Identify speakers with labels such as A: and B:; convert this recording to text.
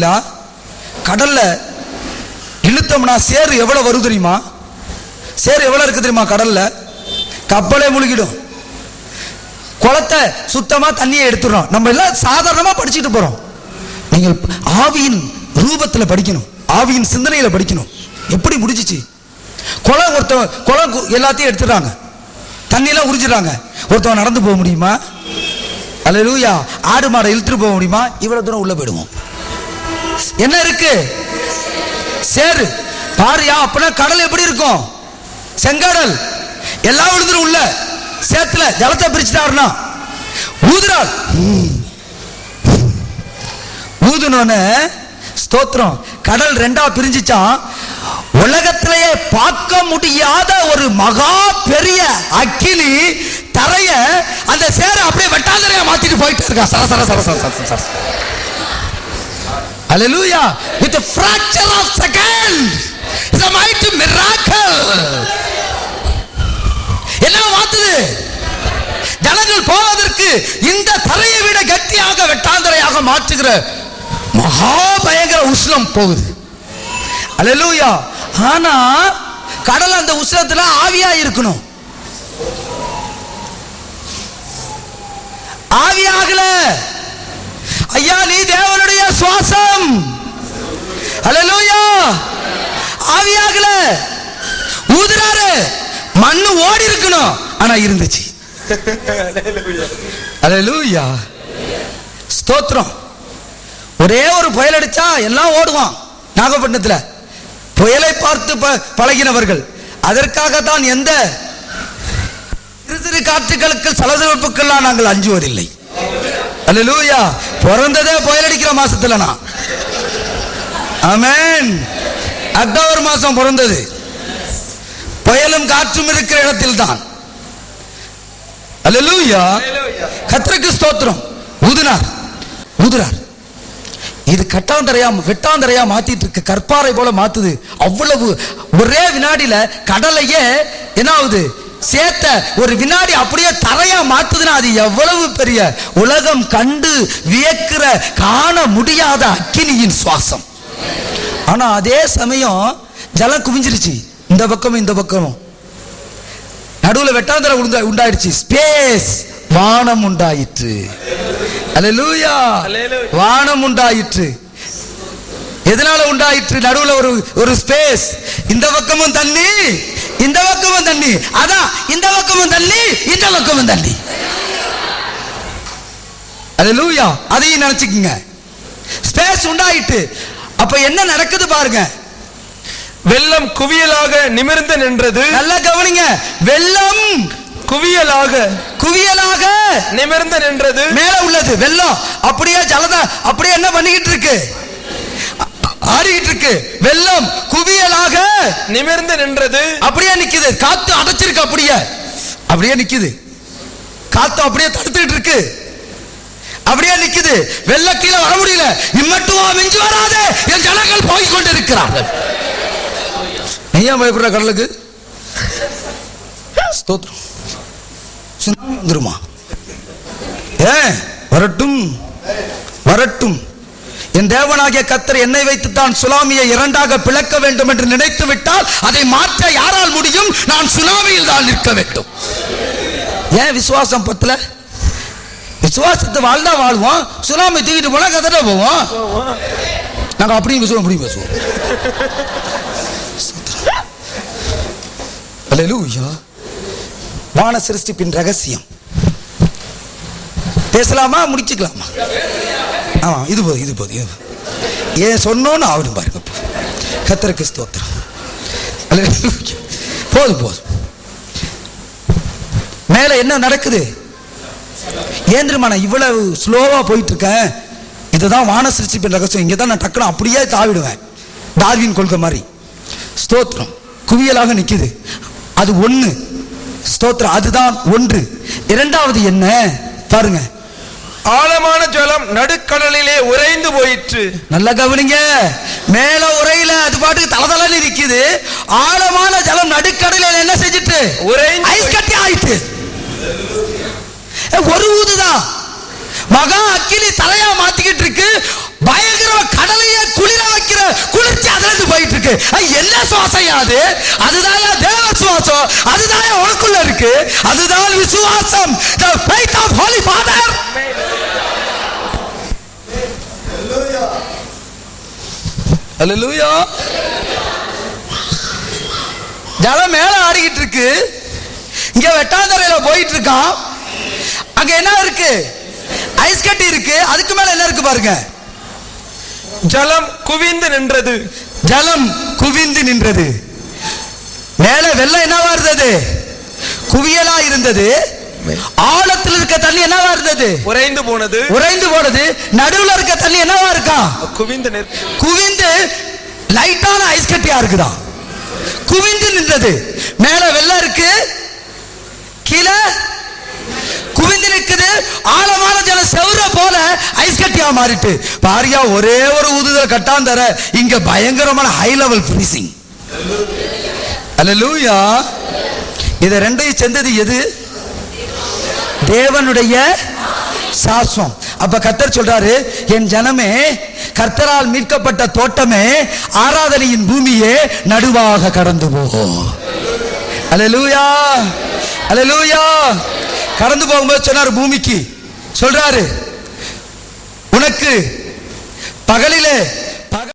A: கவனிங்களா கடல்ல இழுத்தோம்னா சேரு எவ்வளவு வரும் தெரியுமா? சேரு எவ்வளவு இருக்கு தெரியுமா கடல்ல? கப்பலே முழுகிடும். குளத்தை சுத்தமா தண்ணியை எடுத்துடுறோம் நம்ம எல்லாம் சாதாரணமா படிச்சுட்டு போறோம். நீங்கள் ஆவியின் ரூபத்துல படிக்கணும். ஆவியின் சிந்தனையில படிக்கணும். எப்படி முடிஞ்சிச்சு? குளம் ஒருத்தவன் குளம் கு- எல்லாத்தையும் எடுத்துடுறாங்க. தண்ணியெல்லாம் உறிஞ்சிடுறாங்க. ஒருத்தவன் நடந்து போக முடியுமா? அல்லேலூயா. ஆடு மாடை இழுத்துட்டு போக முடியுமா? இவ்வளவு தூரம் உள்ள போயிடுவோம். என்ன இருக்கு? சேரு. பாருயா அப்படின்னா கடல் எப்படி இருக்கும்? செங்கடல். எல்லா விழுந்துரும் உள்ள. சேத்துல ஜலத்தை பிரிச்சுட்டாருன்னா. ஊதுறாள் ஊதுனோன்னு ஸ்தோத்திரம். கடல் ரெண்டா பிரிஞ்சுச்சான் உலகத்திலேயே பார்க்க முடியாத ஒரு மகா பெரிய அக்கினி தரைய அந்த சேரை அப்படியே வெட்டாந்தரையா மாத்திட்டு போயிட்டு இருக்கா. சர சர சர சர சர சர. Hallelujah. With a fraction of second. It's a mighty miracle. என்ன மாத்துது ஜனங்கள் போவதற்கு இந்த தரையை விட கட்டியாக வெட்டாந்தரையாக மாற்றுகிற மகா பயங்கர உஷ்ணம் போகுது அலலூயா ஆனா கடல் அந்த உஷ்ணத்துல ஆவியா இருக்கணும் ஆவியாகல ஐயா நீ தேவ சுவாசம். அல்லேலூயா ஆவியாகல. ஊதுறாரு. மண்ணு ஓடி இருக்கணும். ஆனா இருந்துச்சு. அல்லேலூயா ஸ்தோத்திரம். ஒரே ஒரு புயல் அடிச்சா எல்லாம் ஓடுவான். நாகப்பட்டினத்துல. புயலை பார்த்து பழகினவர்கள். அதற்காகத்தான் எந்த சிறு சிறு காற்றுகளுக்கு சலசலப்புக்கெல்லாம் நாங்கள் அஞ்சுவதில்லை. அல்லேலூயா பிறந்ததே புயல் அடிக்கிற மாசத்துல நான். ஆமென். அக்டோபர் மாசம் பிறந்தது. புயலும் காற்றும் இருக்கிற இடத்தில் தான் அல்லேலூயா. கத்திரக்கு ஸ்தோத்திரம். ஊதுனார். ஊதுனார் இது கட்டாந்தரையா வெட்டாந்தரையா மாத்திட்டு இருக்கு. கற்பாறை போல மாத்துது. அவ்வளவு ஒரே வினாடியில கடலையே என்ன ஆகுது? சேத்த ஒரு வினாடி அப்படியே தரையா மாத்துதுன்னா அது எவ்வளவு பெரிய உலகம் கண்டு வியக்கிற காண முடியாத அக்கினியின் சுவாசம். ஆனா அதே சமயம் ஜலம் குவிஞ்சிருச்சு. இந்த பக்கமும் இந்த பக்கமும். நடுவுல வெட்டாந்தரை உண்டா உண்டாயிடுச்சு. ஸ்பேஸ் வானம் உண்டாயிற்று. அல்லேலூயா. வானம் உண்டாயிற்று. எதனால உண்டாயிற்று? நடுவுல ஒரு ஒரு ஸ்பேஸ் இந்த பக்கமும் தண்ணி இந்த பக்கமும் தண்ணி அதான் இந்த பக்கமும் தண்ணி இந்த பக்கமும் தண்ணி அல்லேலூயா அதையும் நினைச்சுக்குங்க. ஸ்பேஸ் உண்டாயிட்டு. அப்ப என்ன நடக்குது பாருங்க.
B: வெள்ளம் குவியலாக நிமிர்ந்து நின்றது.
A: நல்லா கவனிங்க. வெள்ளம்
B: குவியலாக
A: குவியலாக
B: நிமிர்ந்து நின்றது.
A: மேல உள்ளது. வெள்ளம். அப்படியே ஜலத அப்படியே என்ன பண்ணிக்கிட்டு இருக்கு? ஆடிக்கிட்டு இருக்கு வெள்ளம் குவியலாக.
B: நிமிர்ந்து நின்றது.
A: அப்படியே நிக்குது. காத்து அடைச்சிருக்கு அப்படியே. அப்படியே நிக்குது. காத்து அப்படியே தடுத்துக்கிட்டு இருக்கு அப்படியே நிக்குது. வெள்ள கீழே வர முடியல. இம்மட்டுமா மிஞ்சி வராதே. என் ஜனங்கள் போய் கொண்டிருக்கிறார்கள். நீ ஏன் பயப்படுற கடலுக்கு? ஸ்தோத்திரம். சுனாமி வந்துருமா? ஏன்? வரட்டும். வரட்டும். என் தேவனாகிய கத்தர் என்னை வைத்துத்தான் சுனாமியை இரண்டாக பிளக்க வேண்டும் என்று நினைத்து விட்டால் அதை மாற்ற யாரால் முடியும்? நான் சுனாமியில் தான் நிற்க வேண்டும். ஏன் விசுவாசம் பத்தல? விசுவாசத்தை வாழ்ந்தா வாழ்வோம் சுனாமி தூக்கிட்டு போனா கத்தட்ட போவோம். நாங்க அப்படியும் பேசுவோம் அப்படியும் பேசுவோம். அல்லேலூயா வான சிருஷ்டிப்பின் ரகசியம். பேசலாமா? முடிச்சுக்கலாமா? ஆமா இது போதும் இது போதும் இது ஏன் சொன்னோன்னு ஆகணும் பாருங்க இப்போ. ஸ்தோத்திரம். போதும் போதும். மேலே என்ன நடக்குது? ஏன் தெரியுமா நான் இவ்வளவு ஸ்லோவாக போயிட்டு இருக்கேன் இதுதான் வான சிருஷ்டிப்பின் ரகசியம். இங்கே தான் நான் டக்குனு அப்படியே தாவிடுவேன். டார்வின் கொள்கை மாதிரி. ஸ்தோத்திரம். குவியலாக நிற்கிது அது ஒன்று ஸ்தோத்திரம். அதுதான் ஒன்று. இரண்டாவது என்ன? பாருங்க.
B: ஆழமான ஜலம் நடுக்கடலிலே உறைந்து போயிற்று.
A: நல்லா கவனிங்க. மேல உரையில அது பாட்டுக்கு தளதளன்னு இருக்குது ஆழமான ஜலம் நடுக்கடலில் என்ன செஞ்சிட்டு?
B: உறைந்து
A: ஐஸ் கட்டி ஆயிட்டு ஒரு ஊதுதான் மகா அக்கிலி தலையா மாத்திக்கிட்டு இருக்கு பயங்கர கடலையே குளிர வைக்கிற குளிர்ச்சி அதுல இருந்து போயிட்டு இருக்கு என்ன சுவாசையா அது? அதுதான் தேவ சுவாசம். இருக்கு. அதுதான் விசுவாசம். The faith of holy father. ஜலம் மேல ஆடிக்கிட்டு இருக்கு. இங்க வெட்டாந்தரையில போயிட்டு இருக்கான். அங்க என்ன இருக்கு? ஐஸ் கட்டி இருக்கு. அதுக்கு மேல என்ன இருக்கு பாருங்க.
B: ஜலம் குவிந்து நின்றது.
A: ஜலம் குவிந்து நின்றது. மேல வெள்ளம் என்னவா இருந்தது குவியலா இருந்தது. ஆழத்தில் இருக்க தண்ணி என்னவா இருந்தது?
B: உறைந்து போனது.
A: உறைந்து போனது. நடுவுல இருக்க தண்ணி என்னவா இருக்கா?
B: குவிந்து
A: குவிந்து லைட்டான ஐஸ் கட்டியா இருக்குதாம் குவிந்து நின்றது. மேல வெள்ளம் இருக்கு. கீழே குவிந்து நிற்குது ஆழமான ஜல செவுர போல ஐஸ் கட்டியா மாறிட்டு. பாரியா ஒரே ஒரு ஊதுதல் கட்டாந்தர இங்க பயங்கரமான ஹை லெவல் ஃப்ரீசிங் அல்லேலூயா இதை ரெண்டையும் சேர்ந்தது எது? தேவனுடைய சாஸ்வம். அப்ப கத்தர் சொல்றாரு என் ஜனமே கர்த்தரால் மீட்கப்பட்ட தோட்டமே ஆராதனையின் பூமியே நடுவாக கடந்து போகும் அலலூயா அலலூயா கடந்து போகும்போது சொன்னார் பூமிக்கு. சொல்றாரு உனக்கு பகலிலே